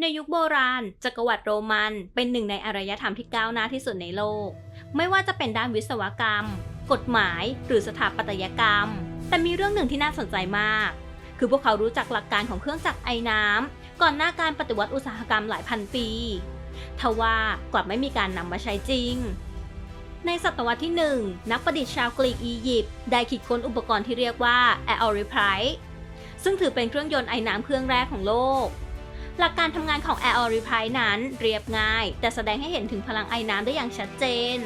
ในยุคโบราณ จักรวรรดิโรมันเป็นหนึ่งในอารยธรรมที่ก้าวหน้าที่สุดในโลก ไม่ว่าจะเป็นด้านวิศวกรรม กฎหมาย หรือสถาปัตยกรรม แต่มีเรื่องหนึ่งที่น่าสนใจมาก คือพวกเขารู้จักหลักการของเครื่องจักรไอ้น้ำก่อนหน้าการปฏิวัติอุตสาหกรรมหลายพันปีทว่ากลับไม่มีการนำมาใช้จริง ในศตวรรษที่ 1 นักประดิษฐ์ชาวกรีกอียิปต์ได้คิดค้นอุปกรณ์ที่เรียกว่า a e r i p r i t e ซึ่งถือเป็นเครื่องยนต์ไอ้น้ำเครื่องแรกของโลก หลักการทำงานของ a e r i p r i t e นั้นเรียบง่าย แต่แสดงให้เห็นถึงพลังไอ้น้ำได้อย่างชัดเจน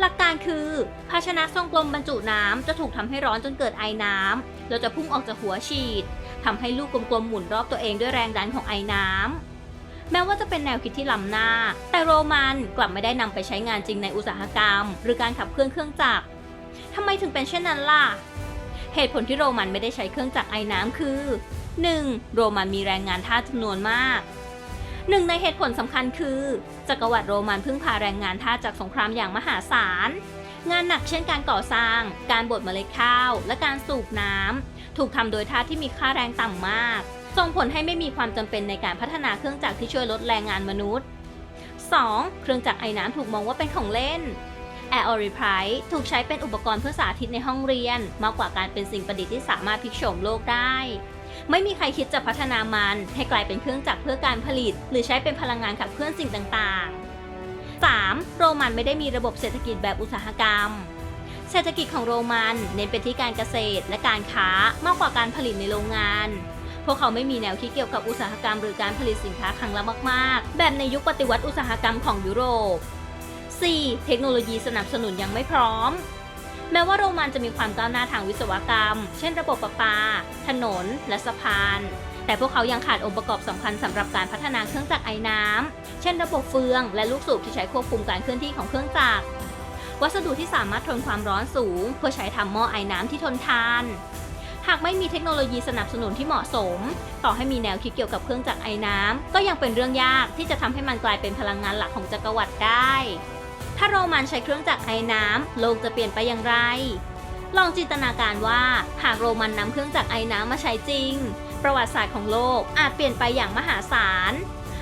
หลักการคือ ภาชนะทรงกลมบรรจุน้ำจะถูกทำให้ร้อนจนเกิดไอ้น้ำแล้วจะพุ่งออกจากหัวฉีดทำให้ลูกกลมๆหมุนรอบตัวเองด้วยแรงดันของไอ้น้ำแม้ว่าจะเป็นแนวคิดที่ล้ำหน้า แต่โรมันกลับไม่ได้นำไปใช้งานจริงในอุตสาหกรรม หรือการขับเคลื่อนเครื่องจักรทำไมถึงเป็นเช่นนั้นล่ะ เหตุผลที่โรมันไม่ได้ใช้เครื่องจักรไอ้น้ำคือ 1. โรมันมีแรงงานทาสจำนวนมาก หนึ่งในเหตุผลสำคัญคือ จักรวรรดิโรมันพึ่งพาแรงงานทาสจากสงครามอย่างมหาศาล งานหนักเช่นการก่อสร้าง การบดเมล็ดข้าว และการสูบน้ำถูกทำโดยทาสที่มีค่าแรงต่ำมาก ส่งผลให้ไม่มีความจำเป็นในการพัฒนาเครื่องจักรที่ช่วยลดแรงงานมนุษย์ 2. เครื่องจักรไอ้น้ำถูกมองว่าเป็นของเล่น a e r i p r i t e ถูกใช้เป็นอุปกรณ์เพื่อสาธิตในห้องเรียน มากกว่าการเป็นสิ่งประดิษฐ์ที่สามารถพลิกโฉมโลกได้ ไม่มีใครคิดจะพัฒนามัน ให้กลายเป็นเครื่องจักรเพื่อการผลิต หรือใช้เป็นพลังงานขับเคลื่อนสิ่งต่างๆ 3. โรมันไม่ได้มีระบบเศรษฐกิจแบบอุตสาหกรรม เศรษฐกิจของโรมันเน้นไปที่การเกษตรและการค้ามากกว่าการผลิตในโรงงานพวกเขาไม่มีแนวคิดเกี่ยวกับอุตสาหกรรมหรือการผลิตสินค้าครั้งละมาก ๆ แบบในยุคปฏิวัติอุตสาหกรรมของยุโรป 4. เทคโนโลยีสนับสนุนยังไม่พร้อม แม้ว่าโรมันจะมีความก้าวหน้าทางวิศวกรรม เช่นระบบประปา ถนน และสะพาน แต่พวกเขายังขาดองค์ประกอบสำคัญสำหรับการพัฒนาเครื่องจักรไอ้น้ำ เช่นระบบเฟือง และลูกสูบที่ใช้ควบคุมการเคลื่อนที่ของเครื่องจักร วัสดุที่สามารถทนความร้อนสูง เพื่อใช้ทำหม้อไอ้น้ำที่ทนทานหากไม่มีเทคโนโลยีสนับสนุนที่เหมาะสม ต่อให้มีแนวคิดเกี่ยวกับเครื่องจักรไอ้น้ำ ก็ยังเป็นเรื่องยากที่จะทำให้มันกลายเป็นพลังงานหลักของจักรวรรดิได้ ถ้าโรมันใช้เครื่องจักรไอน้ำโลกจะเปลี่ยนไปอย่างไร ลองจินตนาการว่าหากโรมันนำเครื่องจักรไอน้ำมาใช้จริง ประวัติศาสตร์ของโลกอาจเปลี่ยนไปอย่างมหาศาล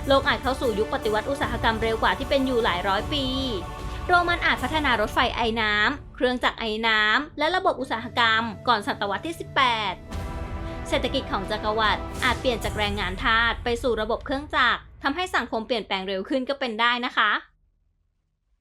โลกอาจเข้าสู่ยุคปฏิวัติอุตสาหกรรมเร็วกว่าที่เป็นอยู่หลายร้อยปี โรมันอาจพัฒนารถไฟไอน้ำเครื่องจักรไอน้ำและระบบอุตสาหกรรม ก่อนศตวรรษที่ 18เศรษฐกิจของจักรวรรดิอาจเปลี่ยนจากแรงงานทาสไปสู่ระบบเครื่องจักรทำให้สังคมเปลี่ยนแปลงเร็วขึ้นก็เป็นได้นะคะ